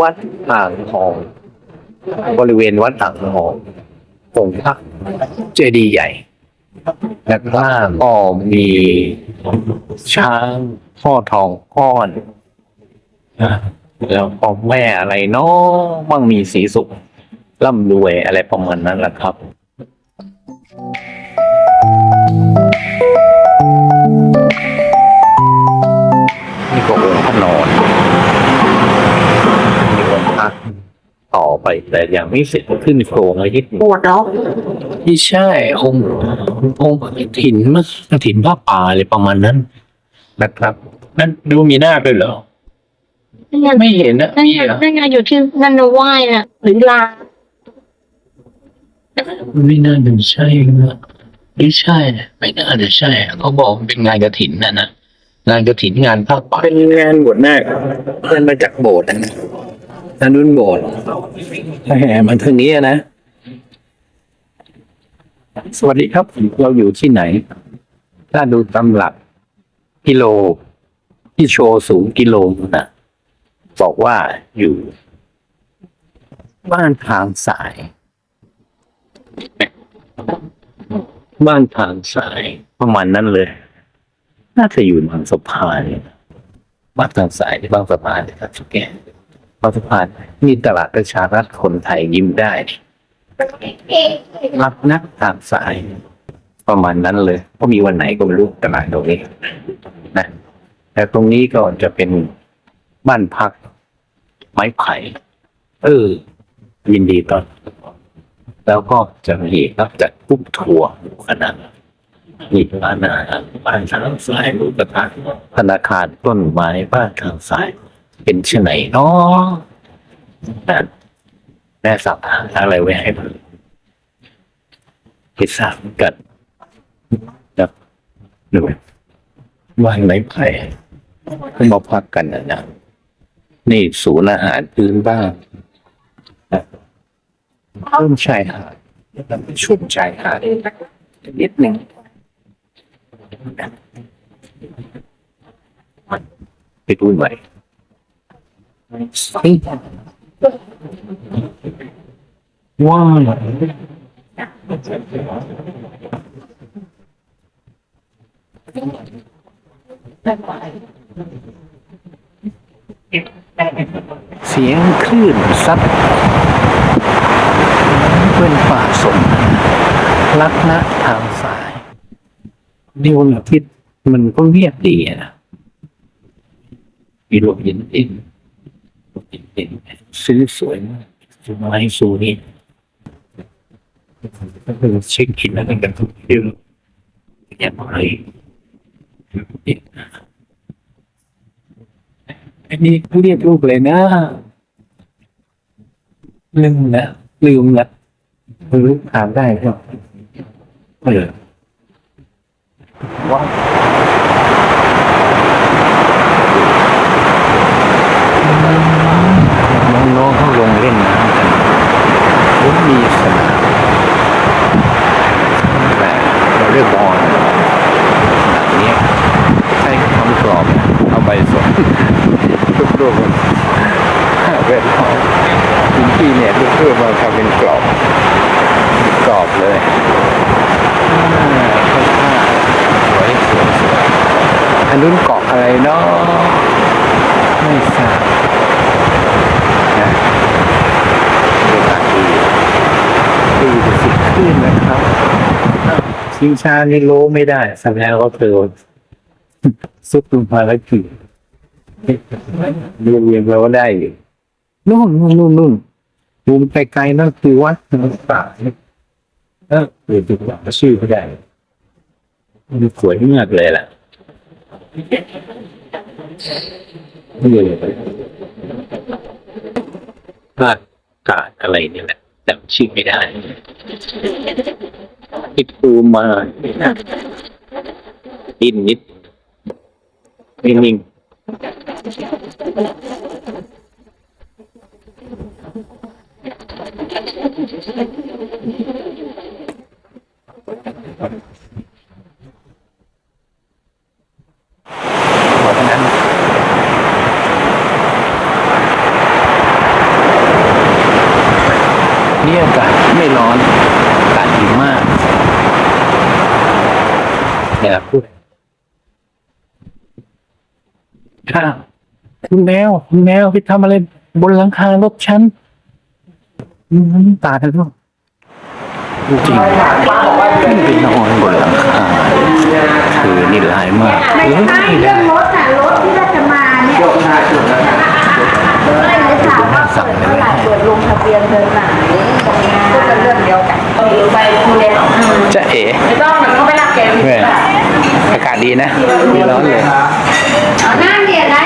วัดอ่างทอง บริเวณวัดอ่างทององพระเจดีย์ใหญ่และข้างล่างก็มีช้างพ่อทองก้อนแล้วก็แม่อะไรเนาะมั่งมีสีสุขร่ำรวยอะไรประมาณนั้นแหละครับนี่ แต่ยังไม่เสร็จขึ้นโครงอะไรนิดหนึ่งปวดเนาะไม่ใช่องค์องค์กฐินมั้งกฐินผ้าป่าอะไรประมาณนั้น นะครับ นั่นดูมีหน้าด้วยเหรอนั่นไงไม่เห็นนะนั่นมีไงเหรอนั่นไงอยู่ที่นันนไหว้น่ะ หรือลาไม่น่าจะใช่นะไม่ใช่ไม่น่าจะใช่เขาบอกมันเป็นงานกฐินนะนะงานกฐินงานผ้าป่าเป็นงานบวชนาคเงินมาจากโบสถ์นะ นั่นนุ่นโบสถ์แหมมันทางนี้นะ สวัสดีครับ เราอยู่ที่ไหน ถ้าดูตำหลักกิโล ที่โชว์สูงกิโลนะบอกว่าอยู่ บ้านทางสาย บ้านทางสายประมาณนั้นเลย น่าจะอยู่บางสะพานเนี่ยนะบ้านทางสายที่บางสะพานเลยครับแก บางสะพานมีตลาดประชารัฐคนไทยยิ้มได้ รับนักทางสาย ประมาณนั้นเลยเพราะมีวันไหนก็ไม่รู้ตลาดตรงนี้นะแต่ตรงนี้ก็จะเป็นบ้านพัก ไม้ไผ่เออ ยินดีตอน แล้วก็จะมีรับจัดกรุ๊ปทัวร์ขนาดมีร้านอาหารบ้านทางซ้ายรูปทานธนาคารต้นไม้บ้านทางซ้าย เป็นเช่นไหนเนาะแม่สั่งอะไรไว้ให้ผมพิซซ่ากันนะหนึ่งวันไม้ไผ่มาพักกันนะนะนี่ศูนย์อาหารพื้นบ้านเพิ่มชายหาดชุ่มชายหาดนิดหนึ่งไปดูหน่อย ว้าวเสียงคลื่นซัดเป็นป่าสมลักนะทางสายนี่วันอาทิตย์มันก็เงียบดีอะนะมีลมเย็นเย็นลม เย็นซื้อสวยมากซื้อมาให้ซูนี่ก็คือเช็คอินแล้วกันทุกที่อนอย่างไรอันนี้เรียกลูกเลยนะลืมนะลืมนะลืมถามได้ครับเออว้าวน้องๆเขาลงเล่นน้ำกันผมมี สนามแต่เราเรียกบอลสนามนี้ใช้ความกรอบเอาไปสดทุกรูปเวททองพื้นที่เนี่ยลูกเพื่อมาทำเป็นกรอบกรอบเลยอ่าสวยสวยสวยอันนู้นเกาะอะไรเนาะไม่ทราบนะบรรยากาศดีดีจะสิ ขึ้นนะครับชิงชานี่โลไม่ได้แสดงว่าเธอซุปลงมาแล้วคือเรียนเรียนเราได้อยู่นู่นนู่นนู่นนู่นดูไปไกลๆนั่นคือวัดน้ำป่าเออเดี๋ยวดูว่าชื่อไม่ได้มันสวยมากเลยล่ะนี่เลยภาคกาดอะไรนี่แหละแต่ชื่อไม่ได้ คิดดูมาดินนิดนิ่งๆเพราะฉะนั้น เนี้อา กาศไม่ร้อนอากาศดีมากเนี่ยพูดค่ะคุณแมวคุณแมวไปทำอะไรบนหลังคารถฉันอืมตายแล้วจริงขึ้นไปนอนบนหลังคาคือนี่ร้ายมากไม่เอ๊ะใช่ไม่เรื่ได้องรถน่ะรถที่เราจะมาเนี่ยเลยจะถามว่าเปิดเมื่อไหร่เปิดลงทะเบียนเดือนไหนตรงนี้ก็เป็นเรื่องเดียวกันไปคุณเรียน จะ เอ๋ไม่ต้องมันก็ไม่รักแกแม่อากาศดีนะไม่ร้อนเลยนั่งเดียดได้